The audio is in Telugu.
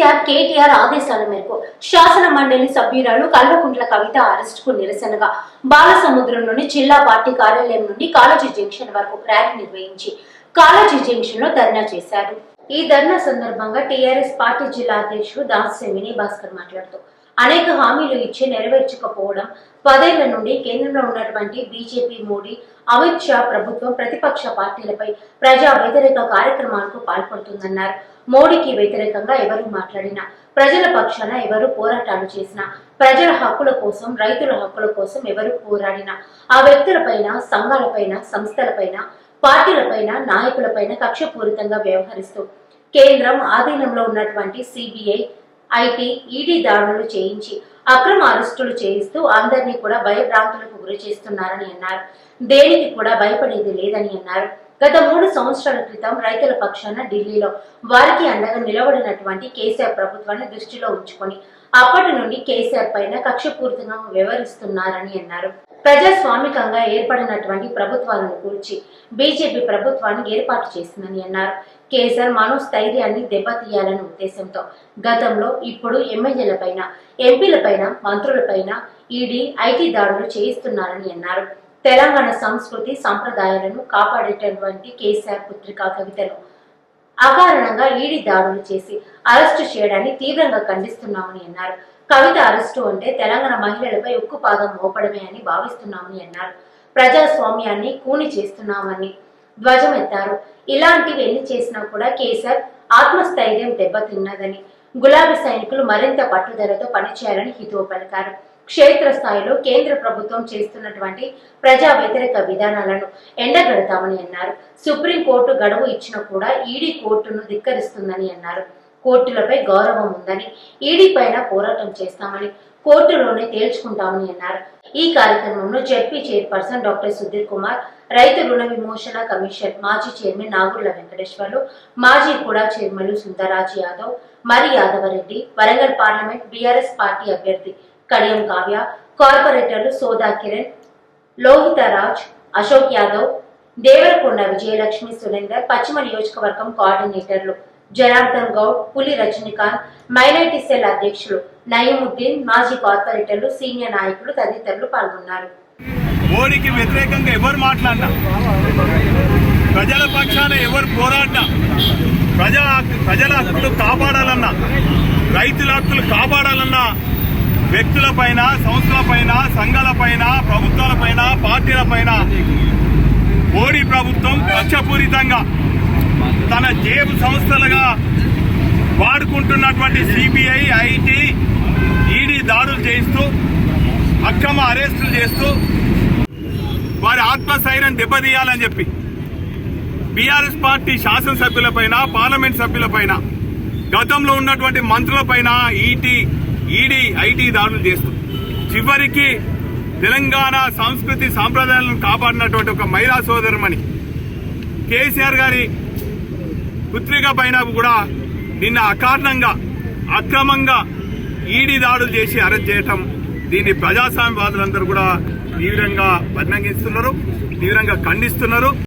కేసీఆర్ కేటీఆర్ ఆదేశాల మేరకు శాసన మండలి సభ్యురాలు కల్వకుంట్ల కవిత అరెస్టుకు నిరసనగా బాలసముద్రంలోని జిల్లా పార్టీ కార్యాలయం నుండి కాలేజీ జంక్షన్ వరకు ర్యాలీ నిర్వహించి కాలేజీ జంక్షన్లో ధర్నా చేశారు. ఈ ధర్నా సందర్భంగా టీఆర్ఎస్ పార్టీ జిల్లా అధ్యక్షుడు దాస్ సెమిని భాస్కర్ మాట్లాడుతూ అనేక హామీలు ఇచ్చి నెరవేర్చకపోవడం పదేళ్ళ నుండి కేంద్రంలో ఉన్నటువంటి బీజేపీ మోడీ అమిత్ షా ప్రభుత్వం ప్రతిపక్ష పార్టీలపై ప్రజా వ్యతిరేక కార్యక్రమాలకు పాల్పడుతుందన్నారు. మోడీకి వ్యతిరేకంగా ఎవరు మాట్లాడినా ప్రజల పక్షాన ఎవరు పోరాటాలు చేసినా ప్రజల హక్కుల కోసం రైతుల హక్కుల కోసం ఎవరు పోరాడినా ఆ వ్యక్తులపైన సంఘాలపైన సంస్థలపైన పార్టీలపైన నాయకులపైన కక్షపూరితంగా వ్యవహరిస్తూ కేంద్రం ఆధీనంలో ఉన్నటువంటి సిబిఐ ఐటీ ఈడీ దాడులు చేయించి అక్రమ అరెస్టులు చేయిస్తూ అందరినీ కూడా భయభ్రాంతులకు గురి చేస్తున్నారని అన్నారు. దేనికి కూడా భయపడేది లేదని అన్నారు. గత మూడు సంవత్సరాల క్రితం రైతుల పక్షాన ఢిల్లీలో వారికి అండగా నిలబడినటువంటి కేసీఆర్ ప్రభుత్వాన్ని దృష్టిలో ఉంచుకొని అప్పటి నుండి కేసీఆర్ పైన కక్షపూరితంగా వ్యవహరిస్తున్నారని అన్నారు. ప్రజాస్వామికంగా ఏర్పడినటువంటి ప్రభుత్వాలను కూర్చి బీజేపీ ప్రభుత్వాన్ని ఏర్పాటు చేసిందని అన్నారు. కేసీఆర్ మనోస్థైర్యాన్ని దెబ్బతీయాలనే ఉద్దేశంతో గతంలో ఇప్పుడు ఎమ్మెల్యేలపైన ఎంపీలపైన మంత్రులపైన ఈడీ ఐటీ దాడులు చేయిస్తున్నారని అన్నారు. తెలంగాణ సంస్కృతి సంప్రదాయాలను కాపాడేటటువంటి కేసీఆర్ పుత్రికా కవితలు అకారణంగా ఈడీ దాడులు చేసి అరెస్టు చేయడాన్ని తీవ్రంగా ఖండిస్తున్నామని అన్నారు. కవిత అరెస్టు అంటే తెలంగాణ మహిళలపై ఉక్కుపాదం మోపడమే అని భావిస్తున్నామని అన్నారు. ప్రజాస్వామ్యాన్ని కూని చేస్తున్నామని ధ్వజమెత్తారు. ఇలాంటివి ఎన్ని చేసినా కూడా కేసీఆర్ ఆత్మస్థైర్యం దెబ్బతిన్నదని గులాబీ సైనికులు మరింత పట్టుదలతో పనిచేయాలని హితవు పలికారు. క్షేత్రస్థాయిలో కేంద్ర ప్రభుత్వం చేస్తున్నటువంటి ప్రజా వ్యతిరేక విధానాలను ఎండగడతామని అన్నారు. సుప్రీంకోర్టు గడువు ఇచ్చినా కూడా ఈడీ కోర్టును ధిక్కరిస్తుందని అన్నారు. కోర్టులపై గౌరవం ఉందని ఈడీ పైన పోరాటం చేస్తామని కోర్టులోనే తేల్చుకుంటామని అన్నారు. ఈ కార్యక్రమంలో ZP chairperson doctor Sudheer Kumar రైతు రుణ విమోచన కమిషన్ మాజీ చైర్మన్ నాగుళ్ళ వెంకటేశ్వర్లు మాజీ కూడా చైర్మన్లు సుందరాజ్ యాదవ్ మరి Yadavareddy Warangal parliament BRS party అభ్యర్థి కడియం కావ్య కార్పొరేటర్లు సోదా కిరణ్ లోహితరాజ్ అశోక్ యాదవ్ దేవరకొండ విజయలక్ష్మి సురేందర్ పశ్చిమ నియోజకవర్గం కోఆర్డినేటర్లు జనార్దన్ గౌడ్ పులి రజనీకాంత్ మైనార్టీ సెల్ అధ్యక్షులు నయీముద్దీన్ మాజీ కార్పొరేటర్లు సీనియర్ నాయకులు తదితరులు పాల్గొన్నారు. మోడీకి వ్యతిరేకంగా ఎవరు మాట్లాడినా ప్రజల పక్షాన ఎవరు పోరాడినా ప్రజల ప్రజల హక్కులు కాపాడాలన్నా రైతుల హక్కులు కాపాడాలన్నా వ్యక్తులపైన సంస్థలపైన సంఘాలపైన ప్రభుత్వాలపైన పార్టీలపైన మోడీ ప్రభుత్వం కక్షపూరితంగా తన జేబు సంస్థలుగా వాడుకుంటున్నటువంటి సిబిఐ ఐటీ ఈడీ దాడులు చేయిస్తూ అక్రమ అరెస్టులు చేస్తూ వారి ఆత్మస్థైర్యం దెబ్బతీయాలని చెప్పి బీఆర్ఎస్ పార్టీ శాసనసభ్యులపైన పార్లమెంట్ సభ్యులపైన గతంలో ఉన్నటువంటి మంత్రులపైన ఈటీ ఈడీ ఐటీ దాడులు చేస్తూ చివరికి తెలంగాణ సంస్కృతి సాంప్రదాయాలను కాపాడినటువంటి ఒక మహిళా సోదరుమని కేసీఆర్ గారి పుత్రిక పైన కూడా నిన్న అకారణంగా అక్రమంగా ఈడీ దాడులు చేసి అరెస్ట్ చేయటం దీన్ని ప్రజాస్వామ్యవాదులందరూ కూడా తీవ్రంగా పరిణమిస్తున్నారు తీవ్రంగా ఖండిస్తున్నారు.